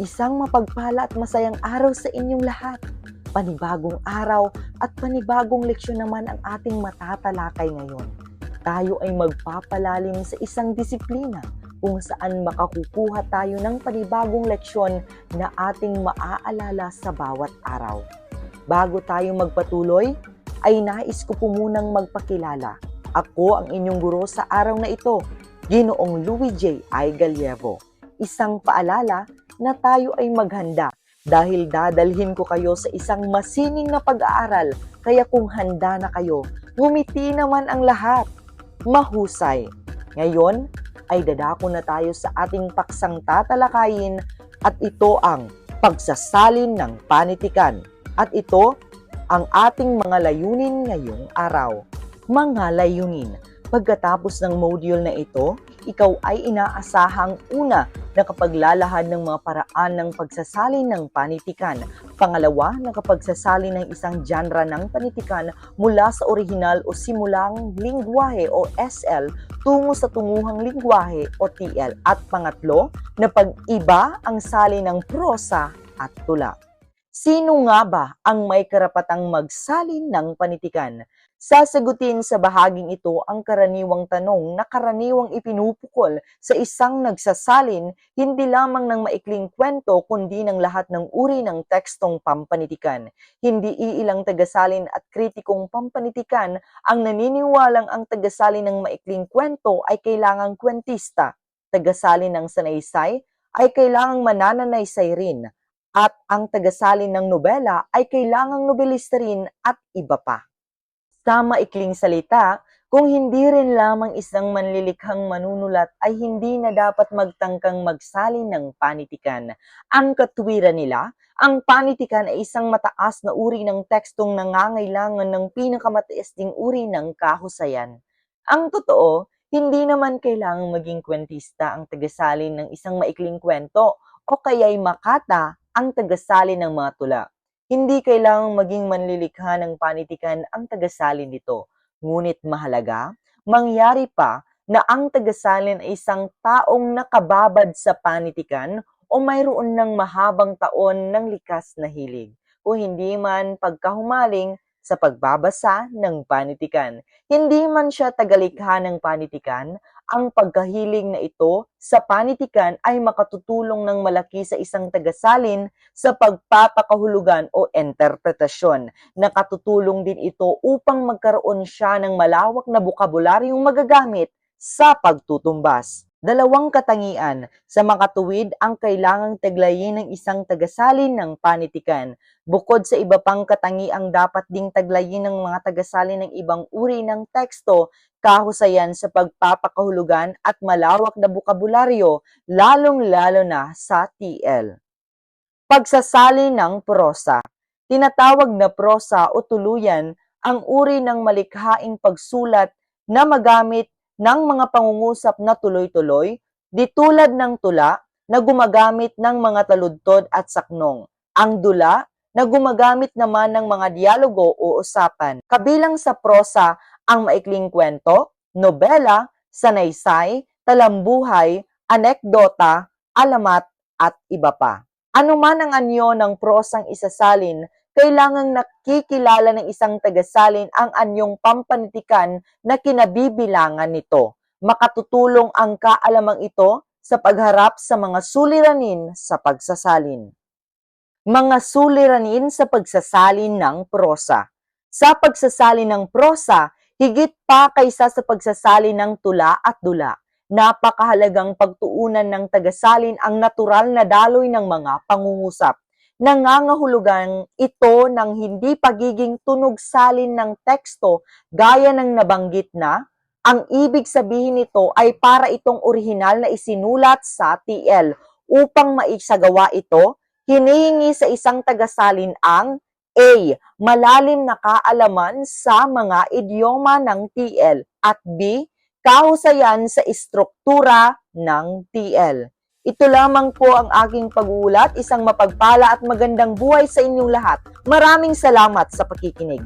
Isang mapagpala at masayang araw sa inyong lahat. Panibagong araw at panibagong leksyon naman ang ating matatalakay ngayon. Tayo ay magpapalalim sa isang disiplina kung saan makakukuha tayo ng panibagong leksyon na ating maaalala sa bawat araw. Bago tayo magpatuloy, ay nais ko po munang magpakilala. Ako ang inyong guro sa araw na ito, Ginoong Louis J. I. Gallevo. Isang paalala na tayo ay maghanda dahil dadalhin ko kayo sa isang masining na pag-aaral kaya kung handa na kayo, ngumiti naman ang lahat. Mahusay. Ngayon ay dadako na tayo sa ating paksang tatalakayin at ito ang pagsasalin ng panitikan. At ito ang ating mga layunin ngayong araw. Mga layunin. Pagkatapos ng module na ito, ikaw ay inaasahang una na kapaglalahad ng mga paraan ng pagsasalin ng panitikan. Pangalawa, na kapagsasalin ng isang genre ng panitikan mula sa orihinal o simulang lingwahe o SL tungo sa tunguhang lingwahe o TL. At pangatlo, na pag-iba ang sali ng prosa at tula. Sino nga ba ang may karapatang magsalin ng panitikan? Sasagutin sa bahaging ito ang karaniwang tanong na karaniwang ipinupukol sa isang nagsasalin hindi lamang ng maikling kwento kundi ng lahat ng uri ng tekstong pampanitikan. Hindi iilang tagasalin at kritikong pampanitikan ang naniniwalang ang tagasalin ng maikling kwento ay kailangang kwentista. Tagasalin ng sanaysay ay kailangang manananaysay rin at ang tagasalin ng nobela ay kailangang nobelista rin at iba pa. Sa maikling salita, kung hindi rin lamang isang manlilikhang manunulat ay hindi na dapat magtangkang magsalin ng panitikan. Ang katwiran nila, ang panitikan ay isang mataas na uri ng tekstong nangangailangan ng pinakamataas ding uri ng kahusayan. Ang totoo, hindi naman kailangang maging kwentista ang tagasalin ng isang maikling kwento o kaya'y makata ang tagasalin ng mga tula. Hindi kailangang maging manlilikha ng panitikan ang tagasalin nito. Ngunit mahalaga, mangyari pa na ang tagasalin ay isang taong nakababad sa panitikan o mayroon ng mahabang taon ng likas na hilig o hindi man pagkahumaling sa pagbabasa ng panitikan. Hindi man siya tagalikha ng panitikan, ang pagkahiling na ito sa panitikan ay makatutulong ng malaki sa isang tagasalin sa pagpapakahulugan o interpretasyon. Nakatutulong din ito upang magkaroon siya ng malawak na bukabularyong magagamit sa pagtutumbas. Dalawang katangian sa makatuwid ang kailangang taglayin ng isang tagasalin ng panitikan. Bukod sa iba pang katangiang dapat ding taglayin ng mga tagasalin ng ibang uri ng teksto, kahusayan sa pagpapakahulugan at malawak na bukabularyo, lalong-lalo na sa TL. Pagsasali ng prosa. Tinatawag na prosa o tuluyan ang uri ng malikhaing pagsulat na magamit ng mga pangungusap na tuloy-tuloy, di tulad ng tula na gumagamit ng mga taludtod at saknong. Ang dula na gumagamit naman ng mga dialogo o usapan. Kabilang sa prosa ang maikling kwento, nobela, sanaysay, talambuhay, anekdota, alamat, at iba pa. Ano man ang anyo ng prosang isasalin, kailangang nakikilala ng isang tagasalin ang anyong pampanitikan na kinabibilangan nito. Makatutulong ang kaalamang ito sa pagharap sa mga suliranin sa pagsasalin. Mga suliranin sa pagsasalin ng prosa. Sa pagsasalin ng prosa, higit pa kaysa sa pagsasalin ng tula at dula. Napakahalagang pagtuunan ng tagasalin ang natural na daloy ng mga pangungusap nangangahulugan ito ng hindi pagiging tunog salin ng teksto gaya ng nabanggit na, ang ibig sabihin nito ay para itong orihinal na isinulat sa TL. Upang maisagawa ito, hinihingi sa isang tagasalin ang A. Malalim na kaalaman sa mga idioma ng TL at B. Kahusayan sa istruktura ng TL. Ito lamang po ang aking pag-uulat. Isang mapagpala at magandang buhay sa inyong lahat. Maraming salamat sa pakikinig.